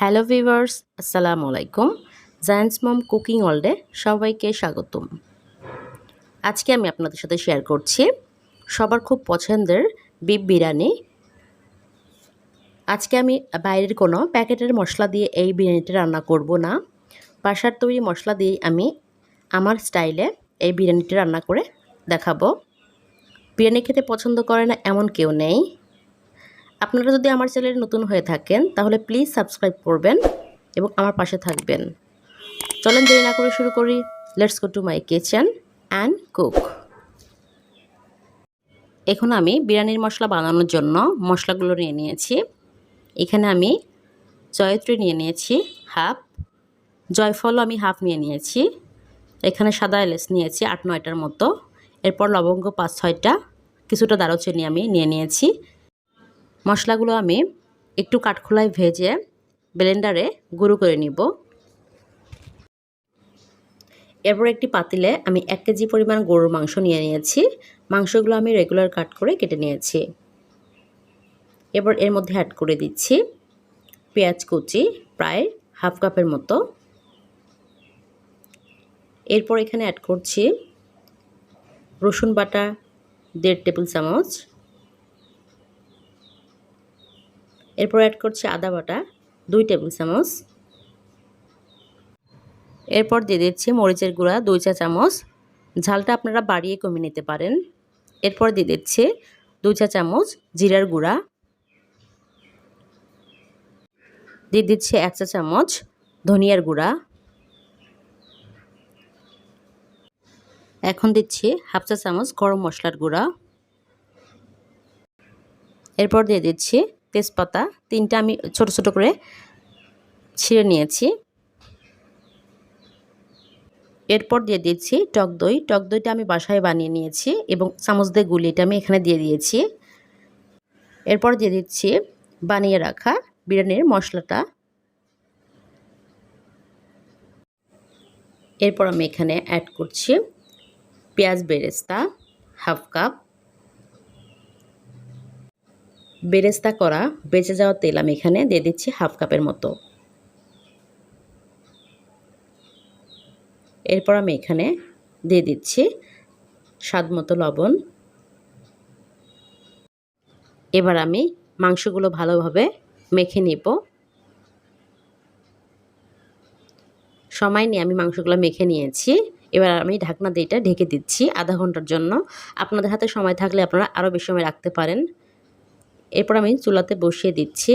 Hello viewers আসসালামু আলাইকুম। Giants মম cooking ওয়ার্ল্ডে সবাইকে স্বাগতম। আজকে আমি আপনাদের সাথে শেয়ার করছি সবার খুব পছন্দের বিপ বিরিয়ানি। আজকে আমি বাইরের কোনো প্যাকেটের মশলা দিয়ে এই বিরিয়ানিটা রান্না করব না। বাসার তৈরি মশলা দিয়ে আমি আমার স্টাইলে এই বিরিয়ানিটা রান্না করে দেখাবো। বিরিয়ানি খেতে পছন্দ করে না এমন কেউ নেই। আপনারা যদি আমার চ্যানেলে নতুন হয়ে থাকেন, তাহলে প্লিজ সাবস্ক্রাইব করবেন এবং আমার পাশে থাকবেন। চলেন দেরি না করে শুরু করি। Let's go to my kitchen and cook এখন আমি বিরিয়ানির মশলা বানানোর জন্য মশলাগুলো নিয়ে নিয়েছি। এখানে আমি জয়ত্রী নিয়ে নিয়েছি হাফ জয়ফলও আমি হাফ নিয়ে নিয়েছি। এখানে সাদা এলেচ নিয়েছি আট নয়টার মতো। এরপর লবঙ্গ পাঁচ ছয়টা। কিছুটা দারুচিনি আমি নিয়ে নিয়েছি। মশলাগুলো আমি একটু কাঠখোলায় ভেজে ব্লেন্ডারে গুঁড়ো করে নিব। এরপর একটি পাতিলে আমি এক কেজি পরিমাণ গরুর মাংস নিয়ে নিয়েছি। মাংসগুলো আমি রেগুলার কাট করে কেটে নিয়েছি। এবার এর মধ্যে অ্যাড করে দিচ্ছি পেঁয়াজ কুচি প্রায় হাফ কাপের মতো। এরপর এখানে অ্যাড করছি রসুন বাটা দেড় টেবিল চামচ এরপর অ্যাড করছি আদা বাটা, দুই টেবিল চামচ। এরপর দিয়ে দিচ্ছি মরিচের গুঁড়া, দুই চা চামচ। ঝালটা আপনারা বাড়িয়ে কমিয়ে নিতে পারেন। এরপর দিয়ে দিচ্ছি দুই চা চামচ জিরার গুঁড়া। দিয়ে দিচ্ছি এক চা চামচ ধনিয়ার গুঁড়া। এখন দিচ্ছি হাফ চা চামচ গরম মশলার গুঁড়া। এরপর দিয়ে দিচ্ছি তেজপাতা, তিনটা আমি ছোট ছোট করে ছিঁড়ে নিয়েছি। এরপর দিয়ে দিচ্ছি টক দই। টক দইটা আমি বাসায় বানিয়ে নিয়েছি এবং চামচ দিয়ে গুলি এটা আমি এখানে দিয়ে দিয়েছি। এরপর দিয়ে দিচ্ছি বানিয়ে রাখা বিরিয়ানির মশলাটা। এরপর আমি এখানে অ্যাড করছি পেঁয়াজ বেরেস্তা, হাফ কাপ বেরেস্তা করা বেঁচে যাওয়া তেল আমি এখানে দিয়ে দিচ্ছি হাফ কাপের মতো। এরপর আমি এখানে দিয়ে দিচ্ছি স্বাদ মতো লবণ। এবার আমি মাংসগুলো ভালোভাবে মেখে নিব। সময় নিয়ে আমি মাংসগুলো মেখে নিয়েছি। এবার আমি ঢাকনা দিয়ে ঢেকে দিচ্ছি আধা ঘণ্টার জন্য। আপনাদের হাতে সময় থাকলে আপনারা আরও বেশি সময় রাখতে পারেন। এরপর আমি চুলাতে বসিয়ে দিচ্ছি।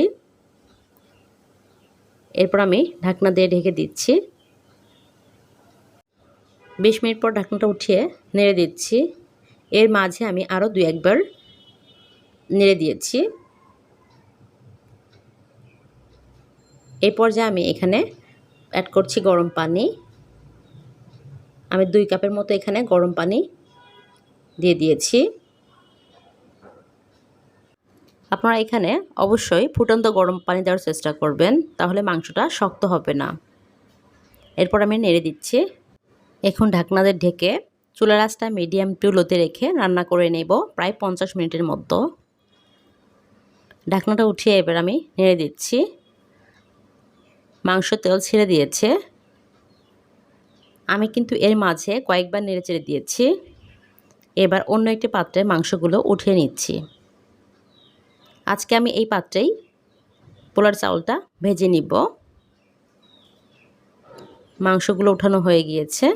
এরপর আমি ঢাকনা দিয়ে ঢেকে দিচ্ছি। বিশ মিনিট পর ঢাকনাটা উঠিয়ে নেড়ে দিচ্ছি। এর মাঝে আমি আরও দু একবার নেড়ে দিয়েছি। এই পর্যায়ে আমি এখানে অ্যাড করছি গরম পানি। আমি দুই কাপের মতো এখানে গরম পানি দিয়ে দিয়েছি। আপনারা এখানে অবশ্যই ফুটন্ত গরম পানি দেওয়ার চেষ্টা করবেন, তাহলে মাংসটা শক্ত হবে না। এরপর আমি নেড়ে দিচ্ছি। এখন ঢাকনাদের ঢেকে চুলা রাসটা মিডিয়াম টু লোতে রেখে রান্না করে নেব প্রায় পঞ্চাশ মিনিটের মতো। ঢাকনাটা উঠিয়ে এবার আমি নেড়ে দিচ্ছি। মাংস তেল ছেড়ে দিয়েছে। আমি কিন্তু এর মাঝে কয়েকবার নেড়ে চেড়ে দিয়েছি। এবার অন্য একটি পাত্রে মাংসগুলো উঠিয়ে নিচ্ছি। আজকে আমি এই পাত্রেই পোলার চাউলটা ভেজে নিব। মাংসগুলো উঠানো হয়ে গিয়েছে।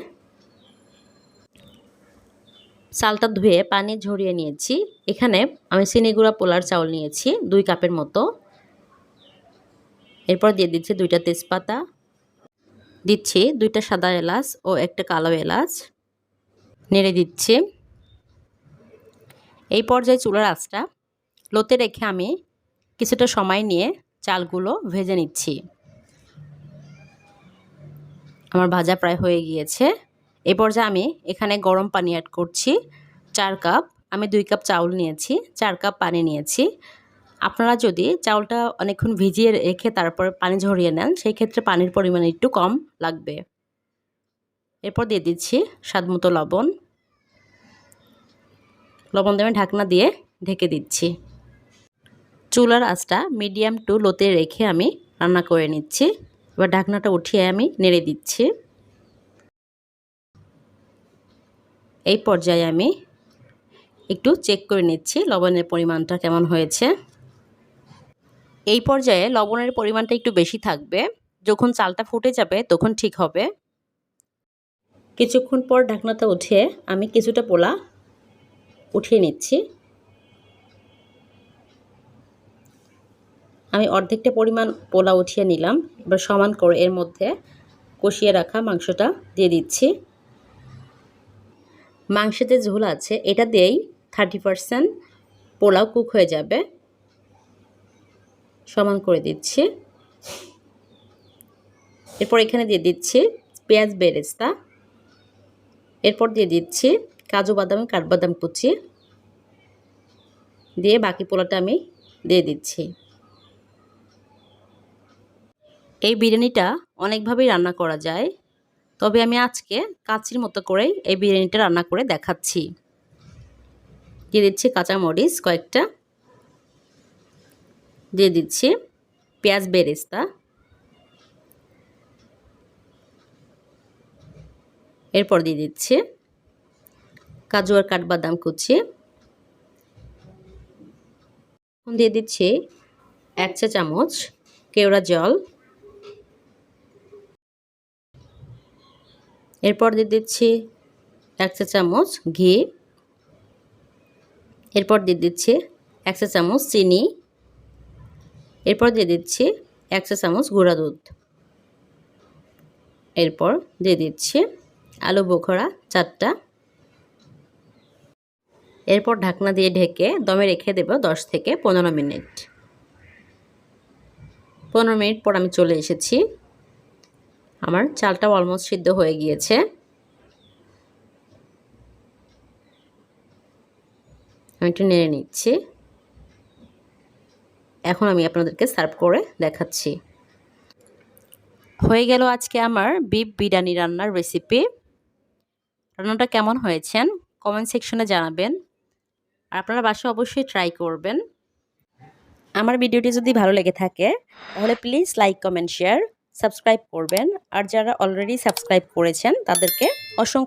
চালটা ধুয়ে পানি ঝরিয়ে নিয়েছি। এখানে আমি চিনিগুড়া পোলার চাউল নিয়েছি, দুই কাপের মতো। এরপর দিয়ে দিচ্ছি দুইটা তেজপাতা। দিচ্ছি দুইটা সাদা এলাচ ও একটা কালো এলাচ। নেড়ে দিচ্ছি। এই পর্যায়ে চুলার আঁচটা লোতে রেখে আমি কিছুটা সময় নিয়ে চালগুলো ভেজে নিচ্ছি। আমার ভাজা প্রায় হয়ে গিয়েছে। এই পর্যায়ে আমি এখানে গরম পানি অ্যাড করছি। চার কাপ, আমি দুই কাপ চাউল নিয়েছি, চার কাপ পানি নিয়েছি। আপনারা যদি চাউলটা অনেকক্ষণ ভিজিয়ে রেখে তারপর পানি ঝরিয়ে নেন, সেই ক্ষেত্রে পানির পরিমাণ একটু কম লাগবে। এরপর দিয়ে দিচ্ছি স্বাদ মতো লবণ। লবণ দেবেন ঢাকনা দিয়ে ঢেকে দিচ্ছি। চুলার আঁচটা মিডিয়াম টু লোতে রেখে আমি রান্না করে নিচ্ছি। এবার ঢাকনাটা উঠিয়ে আমি নেড়ে দিচ্ছি। এই পর্যায়ে আমি একটু চেক করে নিচ্ছি লবণের পরিমাণটা কেমন হয়েছে। এই পর্যায়ে লবণের পরিমাণটা একটু বেশি থাকবে। যখন চালটা ফুটে যাবে তখন ঠিক হবে। কিছুক্ষণ পর ঢাকনাটা উঠিয়ে আমি কিছুটা পোলা উঠিয়ে নিচ্ছি। আমি অর্ধেকটা পরিমাণ পোলা উঠিয়ে নিলাম। এবার সমান করে এর মধ্যে কষিয়ে রাখা মাংসটা দিয়ে দিচ্ছি। মাংসেতে ঝোল আছে, এটা দিয়েই থার্টি পারসেন্ট পোলাও কুক হয়ে যাবে। সমান করে দিচ্ছি। এরপর এখানে দিয়ে দিচ্ছি পেঁয়াজ বেরেস্তা। এরপর দিয়ে দিচ্ছি কাজু বাদাম, কাঠবাদাম কুচি। দিয়ে বাকি পোলাটা আমি দিয়ে দিচ্ছি। এই বিরিয়ানিটা অনেকভাবেই রান্না করা যায়। তবে আমি আজকে কাচির মতো করেই এই বিরিয়ানিটা রান্না করে দেখাচ্ছি। দিয়ে দিচ্ছি কাঁচামরিচ কয়েকটা। দিয়ে দিচ্ছি পেঁয়াজ বেরেস্তা। এরপর দিয়ে দিচ্ছি কাজু আর কাঠবাদাম কুচি। দিয়ে দিচ্ছি এক চা চামচ কেওড়া জল। এরপর দিয়ে দিচ্ছি এক চা চামচ ঘি। এরপর দিয়ে দিচ্ছি এক চা চামচ চিনি। এরপর দিয়ে দিচ্ছি এক চা চামচ গুঁড়া দুধ। এরপর দিয়ে দিচ্ছি আলু বোখরা চারটা। এরপর ঢাকনা দিয়ে ঢেকে দমে রেখে দেব দশ থেকে পনেরো মিনিট। পনেরো মিনিট পর আমি চলে এসেছি। আমার চালটাও অলমোস্ট সিদ্ধ হয়ে গিয়েছে। আমি একটু নেড়ে নিচ্ছি। এখন আমি আপনাদেরকে সার্ভ করে দেখাচ্ছি। হয়ে গেল আজকে আমার বিফ বিরিয়ানি রান্নার রেসিপি রান্নাটা কেমন হয়েছেন? কমেন্ট সেকশনে জানাবেন। আর আপনারা বাসায় অবশ্যই ট্রাই করবেন। আমার ভিডিওটি যদি ভালো লেগে থাকে, তাহলে please like comment share subscribe করবেন। আর যারা অলরেডি সাবস্ক্রাইব করেছেন তাদেরকে অসংখ্য